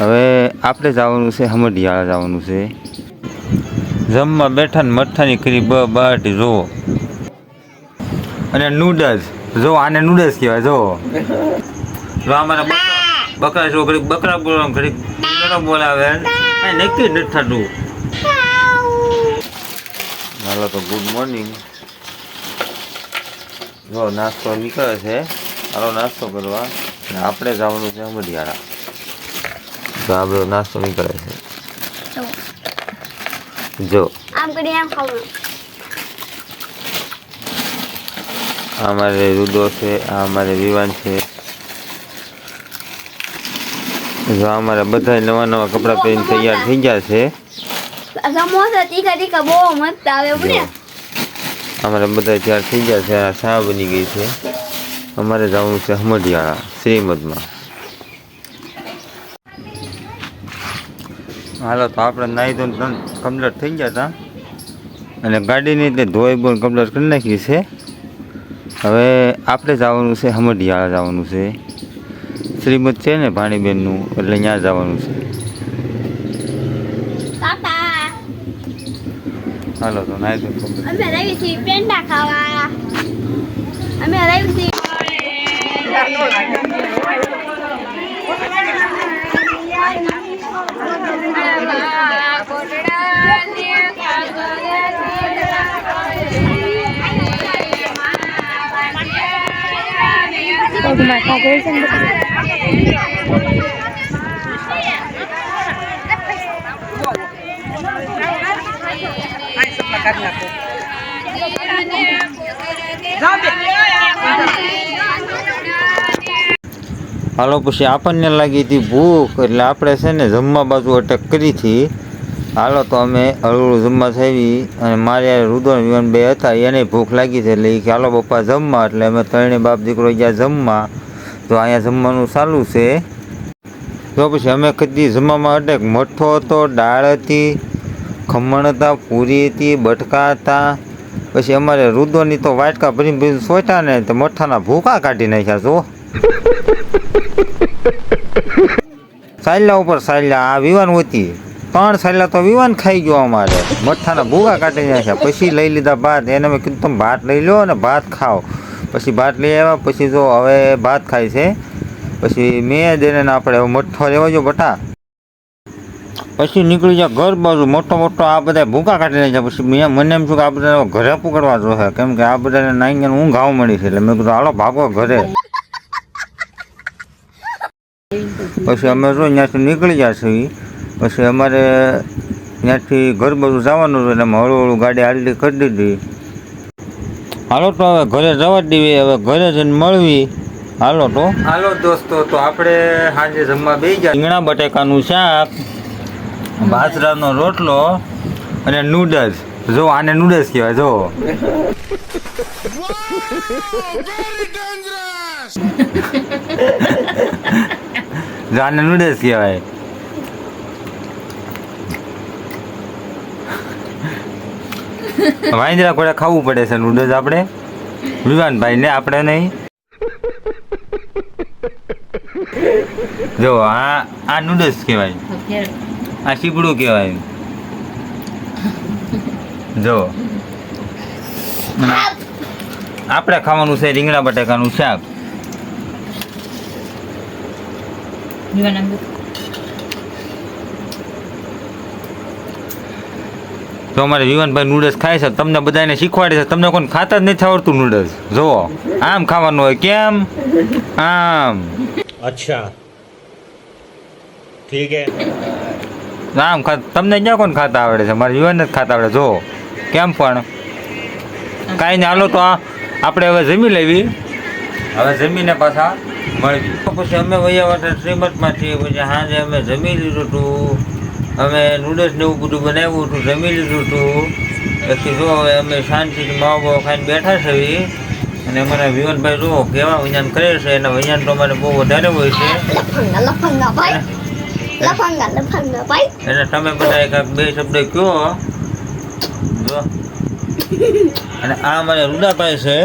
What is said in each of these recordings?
હવે આપણે જવાનું છે હમડિયાળા જવાનું છે. જમવા બેઠા ને મઠાની કરી બ બાટી જુઓ. અને નૂડલ્સ જો આને નૂડલ્સ કહેવાય જો જો અમારા બકરા બકરા જો ઘડીક બકરા બોલાવે ઘડીક બકરા બોલાવે. કાંઈ નક્કી નથી થતું. હાલો તો ગુડ મોર્નિંગ જો નાસ્તો નીકળે છે. હાલો નાસ્તો કરવા. આપણે જવાનું છે અમડિયાળા તો આ બધો નાસ્તો નીકળે છે જો આમ કરી આમ ખાવું આ અમારે રુદો છે આ અમારે વિવાન છે જો આ અમારા બધા નવા નવા કપડાં પહેરીને તૈયાર થઈ ગયા છે સમોસા તીખા તીખા બહુ મસ્ત આવે જો બુડે અમારે બધા તૈયાર થઈ ગયા છે આ શા બની ગઈ છે અમારે જવાનું છે હમડિયાળા શ્રીમદમાં હાલો તો આપણે નાહી ધોઈને કમ્પ્લીટ થઈ ગયા હતા અને ગાડીની તે ધોઈ બોઈ કમ્પ્લીટ કરી નાખી છે. હવે આપણે જવાનું છે હમડિયાળા જવાનું છે. શ્રીમદ છે ને ભાણીબેનનું એટલે ત્યાં જવાનું છે. હાલો તો નાહી ધોઈ પેંડા ખાવા અમે રવી છીએ હાલો પછી આપણને લાગી હતી ભૂખ, એટલે આપણે છે ને જમવા બાજુ અટક કરી હતી. હાલો, તો અમે હળવું જમવા થઈ અને મારે રુદન વિવાન બે હતા, એને ભૂખ લાગી છે એટલે એ કે, હાલો પપ્પા, જમવા. એટલે અમે ત્રણે બાપ દીકરો ગયા જમવા. તો અહીંયા જમવાનું ચાલુ છે. તો પછી અમે કદી જમવામાં અટેક. મઠ્ઠો હતો, દાળ હતી, ખમણ હતા, પૂરી હતી, બટકા હતા. પછી અમારે રુદોની તો વાટકા ભરીને ભરીને સોટા ને તો મઠ્ઠાના ભૂકા કાઢી નાખ્યા, જો. સાયલા ઉપર સાયલા, આ વિવાન હોતી. ત્રણ સાયલા તો વિવાન ખાઈ ગયો અમારે. મથાના ભૂગા કાઢી નાખ્યા. પછી લઈ લીધા ભાત. એને મેં કીધું, તમે ભાત લઈ લો અને ભાત ખાઓ. પછી ભાત લઈ આવ્યા. પછી જો હવે ભાત ખાય છે. પછી મેં એને આપણે મઠ્ઠો લેવા જો બટા. પછી નીકળી જાય ઘર બાજુ. મોટો મોટો આ બધા ભૂકા કાઢી નાખ્યા. પછી મેં મને એમ છું કે આ બધા ઘરે પકડવા જોશે કેમ કે આ બધાને નાઈને ઊંઘ આવ મળી છે. એટલે મેં કીધું, હાલો, ભાગો ઘરે. પછી અમે જો ત્યાંથી નીકળી ગયા છીએ. પછી અમારે ત્યાંથી ઘર બધું જવાનું હતું એટલે અમે હળવું હળવું ગાડી આડલી કરી દીધી. હાલો તો હવે ઘરે જવા દેવી હવે ઘરે જઈને મળવી. હાલો તો. હાલો દોસ્તો તો આપણે સાંજે જમવા બે ગયા. રીંગણા બટેકાનું શાક બાજરાનો રોટલો અને નૂડલ્સ. જો આને નૂડલ્સ કહેવાય જો. જો આને નૂડલ્સ કહેવાય. વાંદરા ઘોડે ખાવું પડે છે નૂડલ્સ આપણે. વિવાનભાઈ ને આપણે નહીં. જો, આ આ નૂડલ્સ કહેવાય. આ શીપડું કહેવાય. જો. આપણે ખાવાનું છે રીંગણા બટાકાનું શાક. તો અમારે વિવાનભાઈ નૂડલ્સ ખાય છે તમને બધાને શીખવાડે છે. તમને કોઈ ખાતા જ નથી આવડતું નૂડલ્સ જુઓ. આમ ખાવાનું હોય કેમ? આમ. અચ્છા. ઠીક હે. આમ ખા તમને ક્યાં કોણ ખાતા આવડે છે? મારે વિવાન જ ખાતા આવડે. જુઓ. કેમ પણ? કાંઈ ને હાલો તો આપણે હવે જમી લેવી. હવે જમીને પાછા મળવી પછી અમે વૈયા માટે શ્રીમદમાં છીએ પછી હા જે અમે જમી લીધું હતું અમે નૂડલ્સ ને એવું બધું બનાવ્યું હતું જમી લીધું હતું. પછી જો હવે અમે શાંતિથી માવો બાવો ખાઈને બેઠા છે અને અમારા વિવનભાઈ જો કેવા વિજ્ઞાન કરે છે એના વિજ્ઞાન તો અમારે બહુ વધારે હોય છે. એટલે તમે બધા એક બે શબ્દ કયો? જો. અને આ અમારે રુદાભાઈ છે.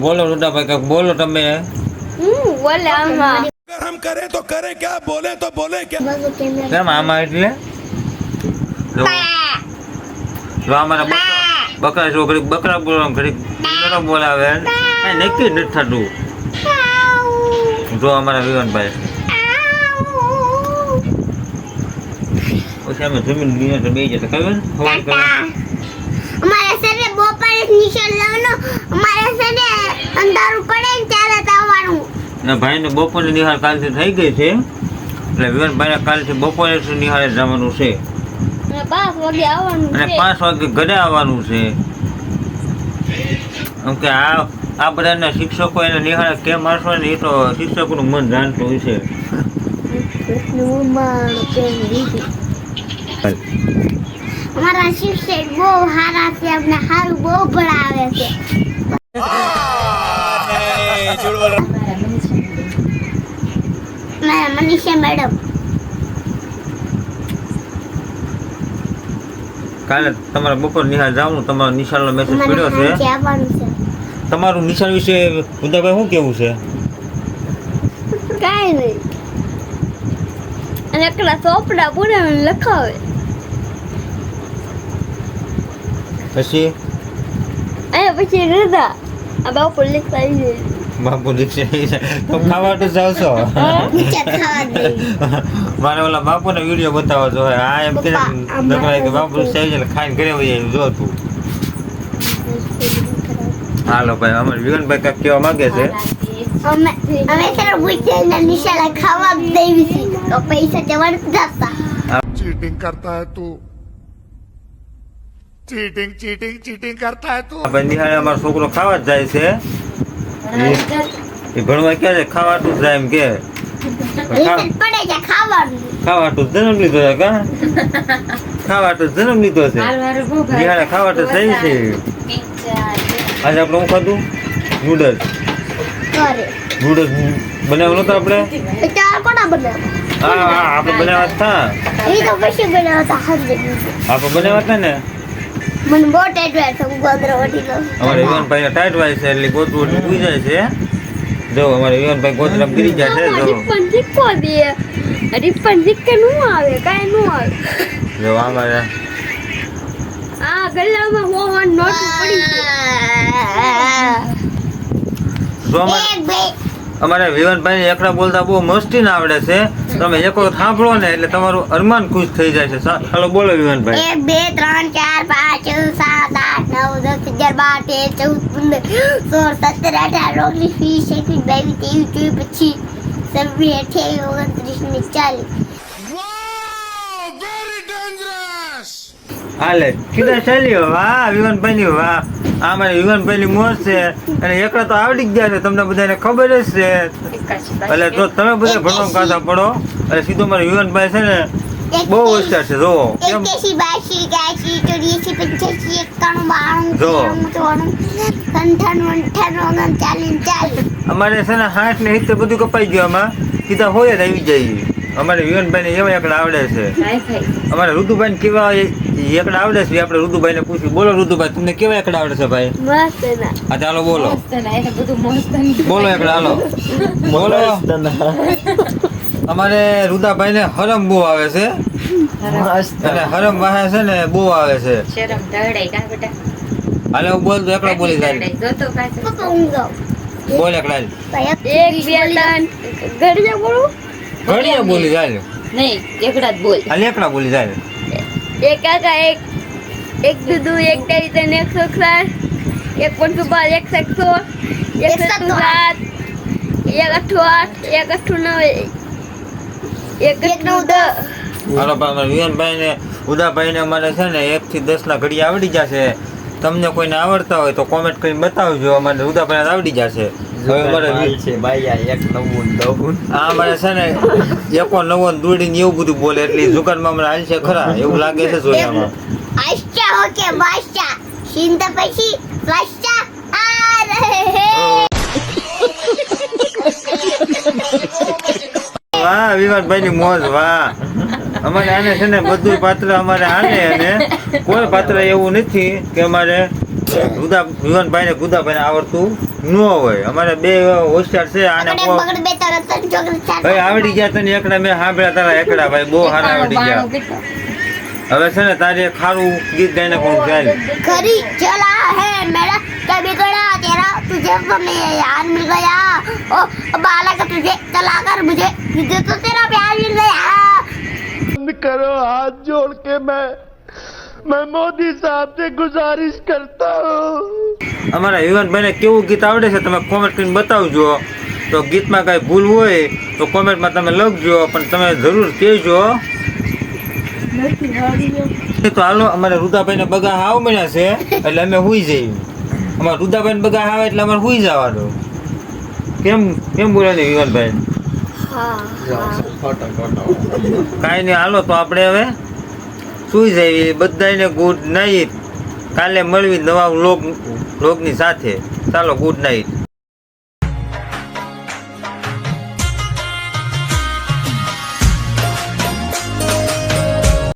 બોલો રુદાભાઈ કાંક બોલો તમે. બોલે अगर हम करें तो करें क्या बोले तो बोले क्या બધું કેમેરા કેમ આમાં એટલે જો જો અમારા બકરા બકરા જો ઘડીક બકરા બોલાવે ઘડીક બકરા બોલાવે એ નક્કી નથી થતું જો અમારા વિવાનભાઈ પછી અમે જમીન બીજા તો બે જતા ખબર ને? ફોન કરે અમારે સરે બપોરે નિશાળ લાવવાનું અમારે સરે અંધારું પડે ને ભાઈને બપોરની નિહાળ કાલથી થઈ ગઈ છે. એટલે વિવનભાઈ કાલથી બપોરે નિહાળે જવાનું છે. અને પાંચ વાગે ઘરે આવવાનું છે. એમ કે આ આ બધાના શિક્ષકો એને નિહાળે કેમ મારશો ને એ તો શિક્ષકોનું મન જાણતું હોય છે. અમારા શિક્ષક બહુ સારા છે અમને સારું બહુ ભણાવે છે. મનીષા મેડમ. કાલે તમારે બપોર નિહાળ જવાનું તમારો નિશાળનો મેસેજ પડ્યો છે. છે. તમારું નિશાળ વિશે ઉદાભાઈ શું કેવું છે? કાંઈ નહીં. અને એકલા ચોપડા પૂરા લખાવે. પછી? અને પછી રજા. આ બાપુ લખતા આવી જાય. બાપુ દીક્ષા તો ખાવા તો જાવ મારે ઓલા બાપુ ને વીડિયો બતાવો છો આ એમ કે નકરાય કે બાપુ દીક્ષા છે ખાઈને ઘરે વહી જો તું. હાલો ભાઈ અમે વિગનભાઈ કાક કેવા માંગે છે. અમે અમે તારા બુચેના નિશાળા ખાવા દેવી છે. તો પૈસા જવાનું જતા ચીટિંગ કરતા હે તું. ચીટિંગ ચીટિંગ ચીટિંગ કરતા હે તું. ભાઈ નિહાળે અમારો છોકરો ખાવા જ જાય છે. એ ભણવા કે છે ખાવાતું જ જાય એમ કે. ખાવાતું જન્મ લીધો છે કા? ખાવાતું જન્મ લીધો છે. નિહાળે ખાવાતું થઈ છે. આજે આપણે શું ખાધું? નૂડલ્સ. નૂડલ્સ બનાવ્યું નતું આપણે? હા હા આપણે બનાવ્યા હતા એ તો પછી બનાવતા હરજે આપણે બનાવ્યા હતા ને? મને બહુ ટેટ વેર છે હું ગોદરો વટી લઉં. અમારે વિવાનભાઈ ટાઈટ વાય છે એટલે એટલે પૂઈ જાય છે. જો અમારે વિવાનભાઈ ગીરી જાય છે જો. રિપન શીખવો દે. રિપન શીખે નું આવે કાંઈ નું આવે. જો અમારે આ ગલ્લામાં હો હો નોટ પડી જો અમારે વિવાનભાઈ એકડા બોલતા બહુ મસ્તી ના આવડે છે. તમે એક વખત સાંભળો ને એટલે તમારું અરમાન ખુશ થઈ જાય છે. ચાલો બોલો વિવાનભાઈ એક, બે, ત્રણ, ચાર, પાંચ સાત, આઠ, નવ, દસ, અગિયાર, બાર, તેર, ચૌદ, પંદર, સોળ, સત્તર, અઢાર, ઓગણીસ, વીસ, એકવીસ, બાવીસ, ત્રેવીસ, ચોવીસ, પચીસ, છવ્વીસ, અઠ્યાવીસ, ઓગણત્રીસ, ને ચાલીસ. હાલે. કીધા ચાલ્યો વાહ વિવાનભાઈ ની વાહ આ મારે વિવાનભાઈ ની મોજ છે. અને એકડા તો આવડી જ ગયા છે. તમને બધાને ખબર જ છે. એટલે જો તમે બધા ભણવા કાઢા પડો એટલે સીધો મારે વિવાનભાઈ છે ને બહુ હોશિયાર છે જો કેમ? અમારે છે ને હાથ ને હિત બધું કપાઈ ગયું આમાં. સીધા હોય જ આવી જાય. અમારે વિવાનભાઈ ને એવા એકડા આવડે છે. અમારે ઋતુભાઈ ને કેવા એકડા આવડે છે? આપણે રુદુભાઈ ને પૂછ્યું. બોલો ઋતુભાઈ તમને કેવા એકડા આવડે છે ભાઈ? હા ચાલો બોલો. બોલો એકડા હાલો. બોલો. અમારે રુદાભાઈ ને હરમ બહુ આવે છે. અને હરમ વાહે છે ને બહુ આવે છે. શરમ ઢળાઈ કા બેટા? હાલે હું બોલ તો એકડા બોલી જાય. બોલ એકડા એક બે ત્રણ. ઘડી બોલું? ઘડીએ બોલી જાય. નહીં એકડા જ બોલ. હાલ એકડા બોલી જાય. એક કાકા એક એક દુદુ એક ટેરી ત્રણ એકસો ત્રણ એક પંચુ બાર એક એકસો એક સત્તુ સાત એક અઠ્ઠું આઠ એક અઠો નવ એક અઠ્ઠું દસ. ને ઉદાભાઈ ને અમારે છે ને એક થી દસ ના ઘડી આવડી જશે. તમને કોઈને આવડતા હોય તો કોમેન્ટ કરીને બતાવજો. અમારે ઉદાભાઈ ને આવડી જશે. અમારે છે ભાઈ એક નવું નવું. આ અમારે છે ને એકો નવો ને દોડી ને એવું બધું બોલે એટલે જુગારમાં માં હાલ છે ખરા એવું લાગે છે જોયામાં. આશા હો કે બાદશાહ. સિંધ પછી બાદશાહ આ રહે વાહ વિવાનભાઈ ની મોજ વાહ. અમારે આને છે ને બધું પાત્ર અમારે આને અને કોઈ પાત્ર એવું નથી કે અમારે ગુદા વિવાનભાઈ ને ગુદાભાઈ ને આવડતું ન હોય અમારે બે હોશિયાર છે આને બગડે કો- બગડે બે તરત જ ચોકલેટ ચાર ભાઈ આવડી ગયા તને એકડા મેં સાંભળ્યા તારા એકડા ભાઈ બહુ સારા આવડી બાણું ગયા કેટલા? હવે છે ને તારે એક ખારું ગીત ગાઈને કોણ ચાલ खरी चला है मेरा कभी गड़ा तेरा तुझे हमें यार मिल गया ओ बालक तुझे चला कर मुझे तुझे तो तेरा प्यार मिल गया करो हाथ जोड़ के मैं मैं मोदी साहब से गुजारिश करता हूँ અમારા યુવાનભાઈને કેવું ગીત આવડે છે તમે કોમેન્ટ કરીને બતાવજો. તો ગીતમાં કાંઈ ભૂલ હોય તો કોમેન્ટમાં તમે લખજો, પણ તમે જરૂર કહેજો. તો હાલો, અમારે રુદાભાઈને બગા હાવ મળ્યા છે, એટલે અમે હુઈ જઈએ. અમારે રુદાભાઈને બગા આવે એટલે અમારે હુઈ જવાનું. કેમ કેમ બોલે છે યુવાનભાઈ? કાંઈ નહીં, હાલો તો આપણે હવે સુઈ જઈએ. બધાને ગુડ નાઇટ કાલે મળવી નવા લોક લોકની સાથે. ચાલો ગુડ નાઇટ